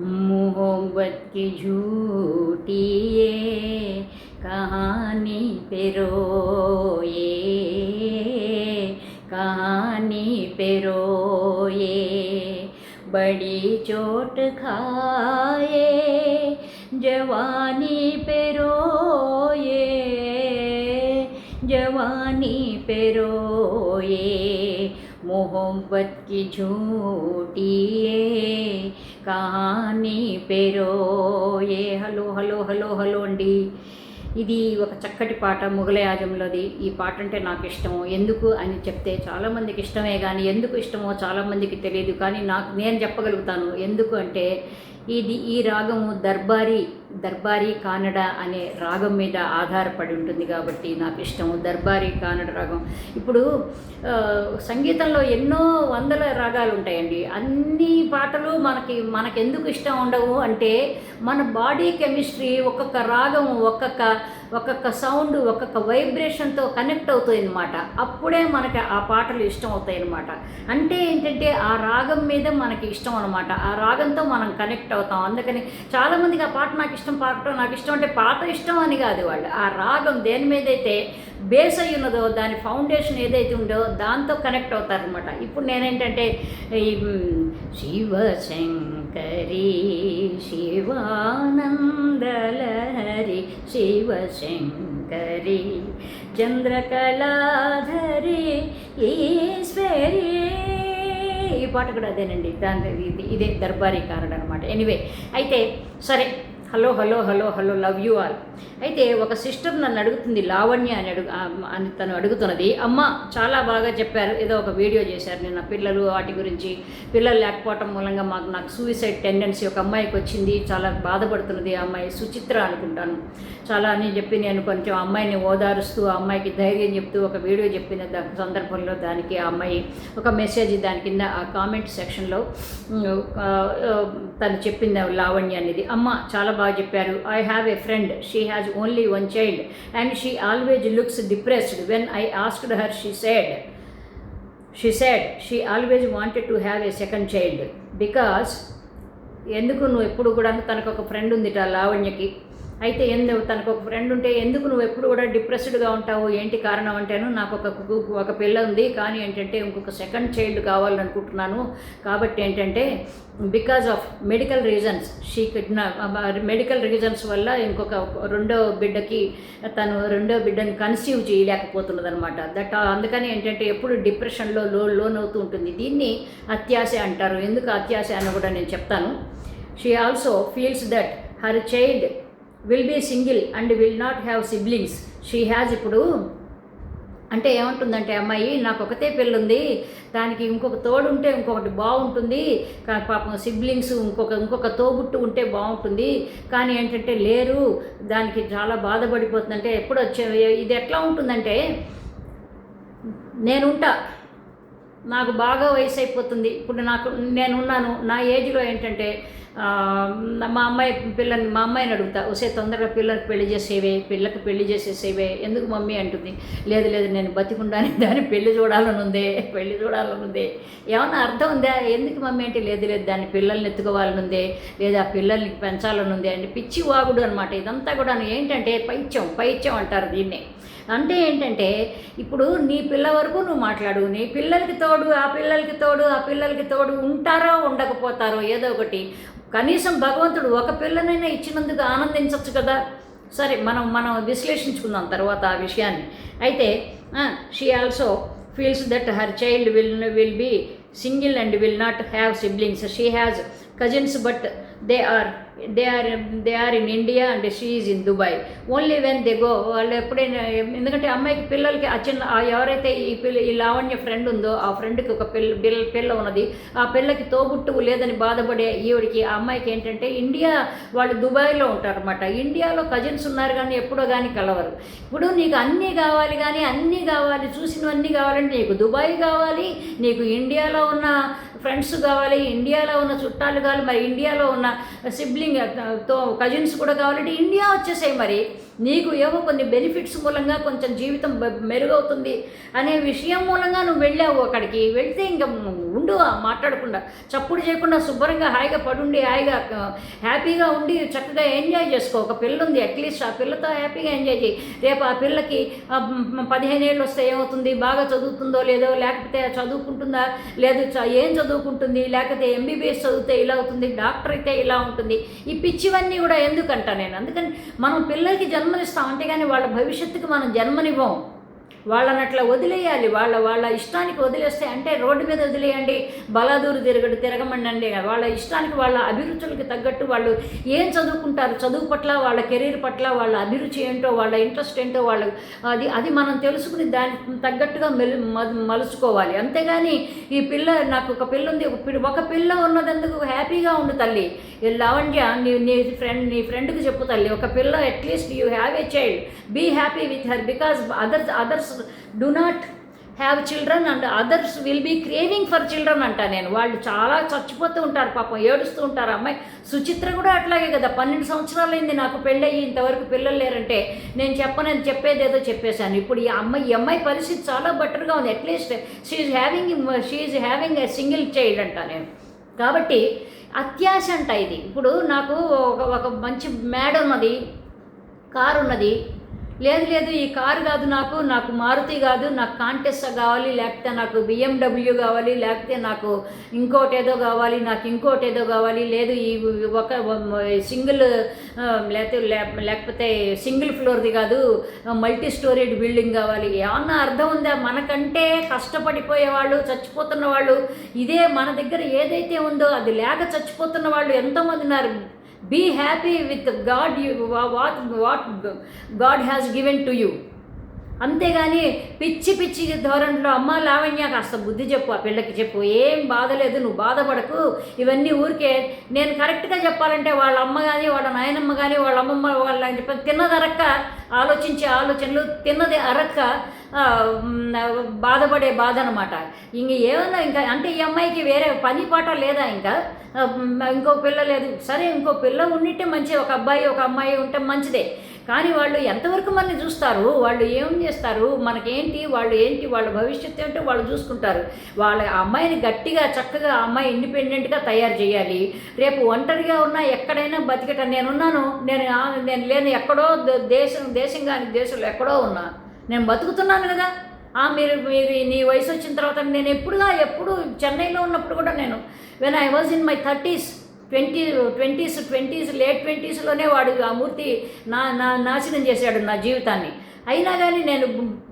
मोहब्बत की झूठी ये कहानी पे रोए। कहानी पे रोए। बड़ी चोट खाए। जवानी पे रोए। जवानी पे रोए। मोहब्बत की झूठी కానీ ఏ హలో హలో హలో హలో అండి. ఇది ఒక చక్కటి పాట ముగలయాజంలోది ఈ పాట అంటే నాకు ఇష్టము. ఎందుకు అని చెప్తే చాలామందికి ఇష్టమే కానీ ఎందుకు ఇష్టమో చాలామందికి తెలియదు కానీ నాకు నేను చెప్పగలుగుతాను. ఎందుకు అంటే ఇది ఈ రాగము దర్బారీ దర్బారీ కానడ అనే రాగం మీద ఆధారపడి ఉంటుంది కాబట్టి నాకు ఇష్టము దర్బారీ కానడ రాగం. ఇప్పుడు సంగీతంలో ఎన్నో వందల రాగాలు ఉంటాయండి. అన్ని పాటలు మనకి మనకెందుకు ఇష్టం ఉండవు అంటే మన బాడీ కెమిస్ట్రీ ఒక్కొక్క రాగం ఒక్కొక్క ఒక్కొక్క సౌండ్ ఒక్కొక్క వైబ్రేషన్తో కనెక్ట్ అవుతాయి అనమాట అప్పుడే మనకి ఆ పాటలు ఇష్టం అవుతాయి అనమాట అంటే ఏంటంటే ఆ రాగం మీద మనకి ఇష్టం అనమాట ఆ రాగంతో మనం కనెక్ట్ అవుతాం. అందుకని చాలామందికి ఆ పాట నాకు ఇష్టం పాడటం నాకు ఇష్టం అంటే పాట ఇష్టం అని కాదు వాళ్ళు. ఆ రాగం దేని మీద అయితే బేస్ అయి ఉన్నదో దాని ఫౌండేషన్ ఏదైతే ఉందో దాంతో కనెక్ట్ అవుతారనమాట ఇప్పుడు నేనేంటంటే ఈ మ్, శివశంకరి శివానందలహరి శివశంకరి చంద్రకళాధరి ఈశ్వరి. ఈ పాట కూడా అదేనండి. దాని ఇది ఇదే దర్బారీ కారణ అనమాట ఎనివే అయితే సరే hello hello hello hello love you all. అయితే ఒక సిస్టర్ నన్ను అడుగుతుంది లావణ్య అని అడుగు అని తను అడుగుతున్నది. అమ్మ చాలా బాగా చెప్పారు ఏదో ఒక వీడియో చేశారు నిన్న పిల్లలు వాటి గురించి. పిల్లలు లేకపోవటం మూలంగా మాకు నాకు సూసైడ్ టెండెన్సీ ఒక అమ్మాయికి వచ్చింది చాలా బాధపడుతున్నది ఆ అమ్మాయి సుచిత్ర అనుకుంటాను. చాలా అని చెప్పి నేను కొంచెం అమ్మాయిని ఓదారుస్తూ ఆ అమ్మాయికి ధైర్యం చెప్తూ ఒక వీడియో చెప్పిన సందర్భంలో దానికి ఆ అమ్మాయి ఒక మెసేజ్ దాని కింద ఆ కామెంట్ సెక్షన్లో తను చెప్పింది లావణ్య అనేది. అమ్మ చాలా బాగా చెప్పారు. I have a friend she has only one child and she always looks depressed when I asked her she said she said she always wanted to have a second child because ఎందుకు నువ్వు ఎప్పుడు కూడా తనకు ఒక friend ఉందిట లావణ్యకి? అయితే ఎందు తనకు ఒక ఫ్రెండ్ ఉంటే ఎందుకు నువ్వు ఎప్పుడు కూడా డిప్రెస్డ్గా ఉంటావు ఏంటి కారణం అంటేను నాకు ఒక ఒక పిల్ల ఉంది కానీ ఏంటంటే ఇంకొక సెకండ్ చైల్డ్ కావాలనుకుంటున్నాను. కాబట్టి ఏంటంటే because of medical reasons she medical reasons వల్ల ఇంకొక రెండో బిడ్డకి తను రెండో బిడ్డని కన్సీవ్ చేయలేకపోతున్నది అనమాట దట్ అందుకని ఏంటంటే ఎప్పుడు డిప్రెషన్లో లో లోన్ అవుతూ ఉంటుంది. దీన్ని అత్యాశ అంటారు. ఎందుకు అత్యాశ అని కూడా నేను చెప్తాను. She also feels that her child will be single and will not have siblings she has ఇప్పుడు అంటే ఏమంటుందంటే అమ్మాయి నాకు ఒకతే పిల్ల ఉంది దానికి ఇంకొక తోడు ఉంటే ఇంకొకటి బాగుంటుంది కానీ పాపం సిబ్లింగ్స్ ఇంకొక ఇంకొక తోబుట్టు ఉంటే బాగుంటుంది కానీ ఏంటంటే లేరు దానికి చాలా బాధపడిపోతుందంటే ఎప్పుడు వచ్చే ఇది ఎట్లా ఉంటుందంటే నేనుంటా నాకు బాగా వయసు అయిపోతుంది ఇప్పుడు నాకు నేనున్నాను. నా ఏజ్లో ఏంటంటే మా అమ్మాయి పిల్లని మా అమ్మాయిని అడుగుతా వస్తే తొందరగా పిల్లకి పెళ్ళి చేసేవే పిల్లకి పెళ్ళి చేసేసేవే ఎందుకు మమ్మీ? అంటుంది. లేదు లేదు నేను బతికుండానే దాన్ని పెళ్ళి చూడాలని ఉందే పెళ్ళి చూడాలని ఉందే ఏమన్నా అర్థం ఉందా? ఎందుకు మమ్మీ? అంటే లేదు లేదు దాన్ని పిల్లల్ని ఎత్తుకోవాలని ఉందే లేదా పిల్లల్ని పెంచాలని ఉందే అంటే పిచ్చి వాగుడు అనమాట ఇదంతా కూడా ఏంటంటే పైత్యం పైత్యం అంటారు దీన్నే. అంటే ఏంటంటే ఇప్పుడు నీ పిల్ల వరకు నువ్వు మాట్లాడు నీ పిల్లలకి తోడు ఆ పిల్లలకి తోడు ఆ పిల్లలకి తోడు ఉంటారో ఉండకపోతారో ఏదో ఒకటి. కనీసం భగవంతుడు ఒక పిల్లనైనా ఇచ్చినందుకు ఆనందించవచ్చు కదా. సరే మనం మనం విశ్లేషించుకుందాం తర్వాత ఆ విషయాన్ని. అయితే she also feels that her child will will be single and will not have siblings she has cousins but they are they are they are in India and she is in Dubai only when they go వాళ్ళు ఎప్పుడైనా ఎందుకంటే అమ్మాయికి పిల్లలకి ఆ చిన్న ఎవరైతే ఈ పిల్ల ఈ లావణ్య ఫ్రెండ్ ఉందో ఆ ఫ్రెండ్కి ఒక పిల్ల పిల్ల పిల్ల ఉన్నది. ఆ పిల్లకి తోబుట్టువు లేదని బాధపడే ఈవిడికి ఆ అమ్మాయికి ఏంటంటే ఇండియా వాళ్ళు దుబాయ్లో ఉంటారన్నమాట. ఇండియాలో కజిన్స్ ఉన్నారు కానీ ఎప్పుడో కానీ కలవరు. ఇప్పుడు నీకు అన్నీ కావాలి కానీ అన్నీ కావాలి చూసినవన్నీ కావాలంటే నీకు దుబాయ్ కావాలి నీకు ఇండియాలో ఉన్న ఫ్రెండ్స్ కావాలి ఇండియాలో ఉన్న చుట్టాలు కావాలి మరి ఇండియాలో ఉన్న సిబ్లింగ్తో కజిన్స్ కూడా కావాలంటే ఇండియా వచ్చేసాయి మరి. నీకు ఏవో కొన్ని బెనిఫిట్స్ మూలంగా కొంచెం జీవితం మెరుగవుతుంది అనే విషయం మూలంగా నువ్వు వెళ్ళావు అక్కడికి. వెళ్తే ఇంకా ఉండు మాట్లాడకుండా. చప్పుడు చేయకుండా శుభ్రంగా హాయిగా పడుండి హాయిగా హ్యాపీగా ఉండి చక్కగా ఎంజాయ్ చేసుకో. ఒక పిల్ల ఉంది అట్లీస్ట్ ఆ పిల్లతో హ్యాపీగా ఎంజాయ్ చేయి. రేపు ఆ పిల్లకి పదిహేను ఏళ్ళు వస్తే ఏమవుతుంది? బాగా చదువుతుందో లేదో లేకపోతే చదువుకుంటుందా? లేదు చ- ఏం చదువుకుంటుంది? లేకపోతే ఎంబీబీఎస్ చదివితే ఇలా అవుతుంది? డాక్టర్ అయితే ఇలా ఉంటుంది. ఈ పిచ్చివన్నీ కూడా ఎందుకంటా నేను? అందుకని మనం పిల్లలకి జన్మనిస్తాం. కానీ వాళ్ళ భవిష్యత్తుకి మనం జన్మనివ్వం. వాళ్ళని అట్లా వదిలేయాలి. వాళ్ళ వాళ్ళ ఇష్టానికి వదిలేస్తే అంటే రోడ్డు మీద వదిలేయండి బలాదూరు తిరగడు తిరగమండి వాళ్ళ ఇష్టానికి వాళ్ళ అభిరుచులకు తగ్గట్టు వాళ్ళు ఏం చదువుకుంటారు చదువు పట్ల వాళ్ళ కెరీర్ పట్ల వాళ్ళ అభిరుచి ఏంటో వాళ్ళ ఇంట్రెస్ట్ ఏంటో వాళ్ళ అది అది మనం తెలుసుకుని దానికి తగ్గట్టుగా మెలు మలుచుకోవాలి. అంతేగాని ఈ పిల్ల నాకు ఒక పిల్ల ఉంది ఒక పిల్ల ఉన్నదందుకు? హ్యాపీగా ఉండు తల్లి. లావణ్య నీ నీ ఫ్రెండ్ నీ ఫ్రెండ్కి చెప్పు తల్లి. ఒక పిల్ల at least you have a child. Be happy with her because others others do not have children and others will be craving for children అంట నేను. వాళ్ళు చాలా చచ్చిపోతూ ఉంటారు పాపం ఏడుస్తూ ఉంటారు. అమ్మాయి సుచిత్ర కూడా అట్లాగే కదా. పన్నెండు సంవత్సరాలైంది నాకు పెళ్ళయ్యి ఇంతవరకు పిల్లలు లేరంటే నేను చెప్పనని చెప్పేది ఏదో చెప్పేశాను. ఇప్పుడు ఈ అమ్మాయి ఈ అమ్మాయి పరిస్థితి చాలా బెటర్గా ఉంది. At least she having she having a single child అంట నేను. కాబట్టి అత్యాశ అంట ఇది. ఇప్పుడు నాకు ఒక ఒక మంచి మేడ ఉన్నది కారు ఉన్నది. లేదు లేదు ఈ కారు కాదు నాకు నాకు మారుతి కాదు నాకు కాంటెస్ట్ కావాలి లేకపోతే నాకు బిఎండబ్ల్యూ కావాలి లేకపోతే నాకు ఇంకోటి ఏదో కావాలి నాకు ఇంకోటి ఏదో కావాలి లేదు ఈ ఒక సింగిల్ లేకపోతే లేకపోతే సింగిల్ ఫ్లోర్ది కాదు మల్టీ స్టోరీడ్ బిల్డింగ్ కావాలి. ఏమన్నా అర్థం ఉందా? మనకంటే కష్టపడిపోయే వాళ్ళు చచ్చిపోతున్న వాళ్ళు ఇదే మన దగ్గర ఏదైతే ఉందో అది లేక చచ్చిపోతున్న వాళ్ళు ఎంతోమంది ఉన్నారు. be happy with god you, what, what god has given to you. అంతేగాని పిచ్చి పిచ్చి ధోరణిలో అమ్మ లావణ్య కాస్త బుద్ధి చెప్పు ఆ పిల్లకి చెప్పు. ఏం బాధలేదు నువ్వు బాధపడకు. ఇవన్నీ ఊరికే నేను కరెక్ట్గా చెప్పాలంటే వాళ్ళ అమ్మ కానీ వాళ్ళ నాయనమ్మ కానీ వాళ్ళ అమ్మమ్మ వాళ్ళ అని చెప్పి తిన్నది అరక్క ఆలోచించే ఆలోచనలు తిన్నది అరక్క బాధపడే బాధ అనమాట ఇంక ఏమన్నా ఇంకా అంటే ఈ అమ్మాయికి వేరే పని పాట లేదా ఇంకా? ఇంకో పిల్ల లేదు. సరే ఇంకో పిల్ల ఉండితే మంచిది. ఒక అబ్బాయి ఒక అమ్మాయి ఉంటే మంచిదే. కానీ వాళ్ళు ఎంతవరకు మనని చూస్తారు వాళ్ళు ఏం చేస్తారు మనకేంటి వాళ్ళు ఏంటి వాళ్ళ భవిష్యత్తు ఏంటో వాళ్ళు చూసుకుంటారు. వాళ్ళ అమ్మాయిని గట్టిగా చక్కగా అమ్మాయి ఇండిపెండెంట్గా తయారు చేయాలి. రేపు ఒంటరిగా ఉన్నా ఎక్కడైనా బతికట నేనున్నాను నేను నేను లేను ఎక్కడో దేశం దేశం కానీ దేశంలో ఎక్కడో ఉన్నా. నేను బతుకుతున్నాను కదా. ఆ మీరు మీరు నీ వయసు వచ్చిన తర్వాత నేను ఎప్పుడుగా ఎప్పుడు చెన్నైలో ఉన్నప్పుడు కూడా నేను when I was in my thirties twenty twenties twenties late ట్వంటీస్లోనే వాడు ఆ మూర్తి నా నా నాశనం చేశాడు నా జీవితాన్ని. అయినా కానీ నేను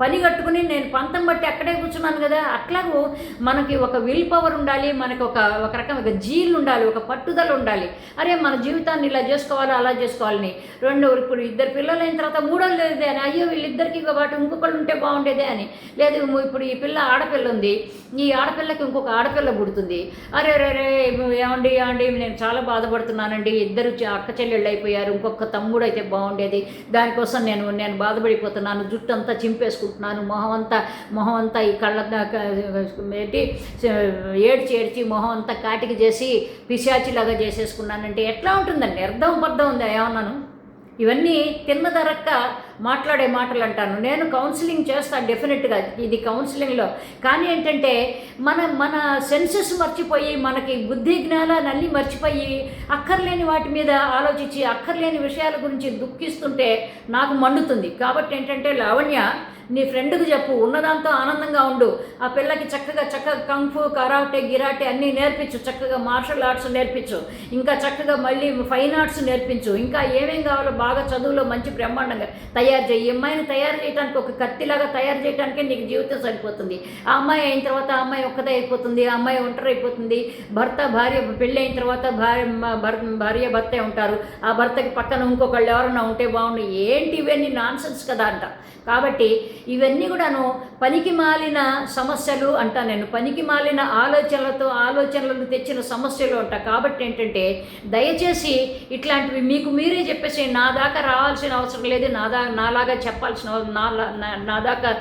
పని కట్టుకుని నేను పంతం బట్టి అక్కడే కూర్చున్నాను కదా. అట్లాగూ మనకి ఒక విల్ పవర్ ఉండాలి మనకి ఒక ఒక రకమైన జీల్ ఉండాలి ఒక పట్టుదల ఉండాలి. అరే మన జీవితాన్ని ఇలా చేసుకోవాలి అలా చేసుకోవాలని. రెండు ఇప్పుడు ఇద్దరు పిల్లలు అయిన తర్వాత మూడో లేదే అని అయ్యో వీళ్ళిద్దరికి పాటు ఇంకొకళ్ళు ఉంటే బాగుండేదే అని. లేదు ఇప్పుడు ఈ పిల్ల ఆడపిల్ల ఉంది. ఈ ఆడపిల్లకి ఇంకొక ఆడపిల్ల పుడుతుంది. అరే రే రే ఏమండి ఏమండి నేను చాలా బాధపడుతున్నానండి. ఇద్దరు అక్క చెల్లెళ్ళు అయిపోయారు ఇంకొక తమ్ముడు అయితే బాగుండేది. దానికోసం నేను నేను బాధపడిపోతున్నాను. జుట్టు అంతా చింపేసుకుంటున్నాను మొహం అంతా మొహం అంతా ఈ కళ్ళ ఏంటి ఏడ్చి ఏడ్చి మొహం అంతా కాటికి చేసి పిశాచిలాగా చేసేసుకున్నానంటే ఎట్లా ఉంటుందండి? అర్థం పర్థం ఉందా ఏమన్నాను? ఇవన్నీ తిన్నదరక్క మాట్లాడే మాటలు అంటాను నేను కౌన్సిలింగ్ చేస్తాను డెఫినెట్గా ఇది కౌన్సిలింగ్లో కానీ ఏంటంటే మన మన సెన్సెస్ మర్చిపోయి మనకి బుద్ధి జ్ఞానాలన్నీ మర్చిపోయి అక్కర్లేని వాటి మీద ఆలోచించి అక్కర్లేని విషయాల గురించి దుఃఖిస్తుంటే నాకు మండుతుంది. కాబట్టి ఏంటంటే లావణ్య నీ ఫ్రెండ్కి చెప్పు ఉన్నదాంతో ఆనందంగా ఉండు. ఆ పిల్లకి చక్కగా చక్కగా కంఫు కరాటే గిరాటే అన్నీ నేర్పించు. చక్కగా మార్షల్ ఆర్ట్స్ నేర్పించు. ఇంకా చక్కగా మళ్ళీ ఫైన్ ఆర్ట్స్ నేర్పించు. ఇంకా ఏమేం కావాలో బాగా చదువులో మంచి బ్రహ్మాండంగా తయారు చేయి. ఈ అమ్మాయిని తయారు చేయడానికి ఒక కత్తిలాగా తయారు చేయడానికే నీకు జీవితం సరిపోతుంది. ఆ అమ్మాయి అయిన తర్వాత ఆ అమ్మాయి ఒక్కదే అయిపోతుంది. ఆ అమ్మాయి ఒంటరి అయిపోతుంది. భర్త భార్య పెళ్ళి అయిన తర్వాత భార్య భార్య భర్తే ఉంటారు. ఆ భర్తకి పక్కన ఇంకొకళ్ళు ఎవరన్నా ఉంటే బాగుండు. ఏంటి ఇవన్నీ నాన్సెన్స్ కదా అంట. కాబట్టి ఇవన్నీ కూడాను పనికి మాలిన సమస్యలు అంటా నేను. పనికి మాలిన ఆలోచనలతో ఆలోచనలను తెచ్చిన సమస్యలు అంట. కాబట్టి ఏంటంటే దయచేసి ఇట్లాంటివి మీకు మీరే చెప్పేసి నా దాకా రావాల్సిన అవసరం లేదు. నా దా నాలాగా చెప్పాల్సిన నా నా- దాకా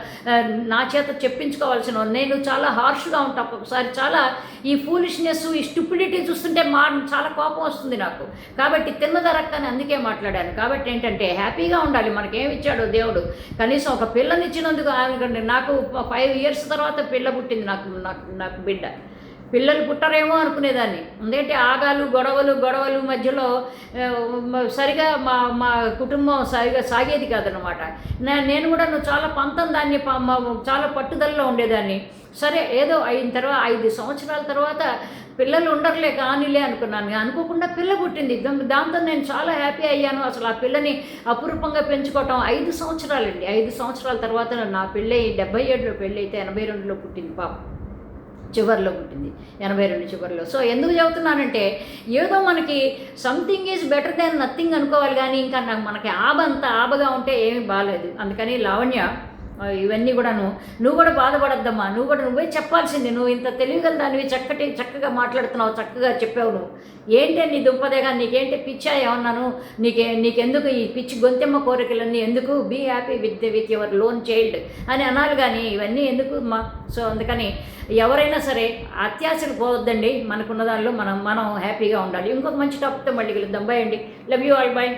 నా చేత చెప్పించుకోవాల్సిన నేను చాలా హార్ష్గా ఉంటాను ఒకసారి చాలా ఈ ఫూలిష్నెస్ ఈ స్టూపిడిటీ చూస్తుంటే మా చాలా కోపం వస్తుంది నాకు. కాబట్టి తిన్నదరక్కని అందుకే మాట్లాడాను. కాబట్టి ఏంటంటే హ్యాపీగా ఉండాలి. మనకేమిచ్చాడో దేవుడు. కనీసం ఒక పిల్లని ఇచ్చినందుకు ఆమెకండి నాకు ఫైవ్ ఇయర్స్ తర్వాత పిల్ల పుట్టింది నాకు నాకు నాకు బిడ్డ. పిల్లలు పుట్టరేమో అనుకునేదాన్ని. ఎందుకంటే ఆగాలు గొడవలు గొడవలు మధ్యలో సరిగా మా మా కుటుంబం సరిగా సాగేది కాదనమాట నేను కూడా నువ్వు చాలా పంతం దాన్ని చాలా పట్టుదలలో ఉండేదాన్ని. సరే ఏదో అయిన తర్వాత ఐదు సంవత్సరాల తర్వాత పిల్లలు ఉండర్లే కానీలే అనుకున్నాను. అనుకోకుండా పిల్ల పుట్టింది. దాంతో నేను చాలా హ్యాపీ అయ్యాను. అసలు ఆ పిల్లని అపురూపంగా పెంచుకోవటం ఐదు సంవత్సరాలండి. ఐదు సంవత్సరాల తర్వాత నా పెళ్ళి డెబ్బై ఏడులో పెళ్ళి అయితే ఎనభై రెండులో పుట్టింది పాప. చివరిలో పుట్టింది. ఎనభై రెండు చివరిలో. సో ఎందుకు చెబుతున్నానంటే ఏదో మనకి something is better than nothing అనుకోవాలి కానీ ఇంకా నాకు మనకి ఆబ అంత ఆబగా ఉంటే ఏమీ బాగాలేదు అందుకని లావణ్య ఇవన్నీ కూడాను. నువ్వు కూడా బాధపడద్దమ్మా. నువ్వు కూడా నువ్వే చెప్పాల్సింది. నువ్వు ఇంత తెలివిగల దానివి చక్కటి చక్కగా మాట్లాడుతున్నావు చక్కగా చెప్పావు నువ్వు. ఏంటే నీ దుంపదేగా? నీకేంటి పిచ్చా ఏమన్నాను? నీకే నీకెందుకు ఈ పిచ్చి గొంతెమ్మ కోరికలన్నీ? ఎందుకు? Be happy with with your lone child అని అనాలి కానీ ఇవన్నీ ఎందుకు మా సో అందుకని ఎవరైనా సరే అత్యాశకు పోవద్దండి. మనకున్న దానిలో మనం మనం హ్యాపీగా ఉండాలి. ఇంకొక మంచి టాపిక్తో మళ్ళీ కలుద్దాం. బాయ్ అండి. Love you all bye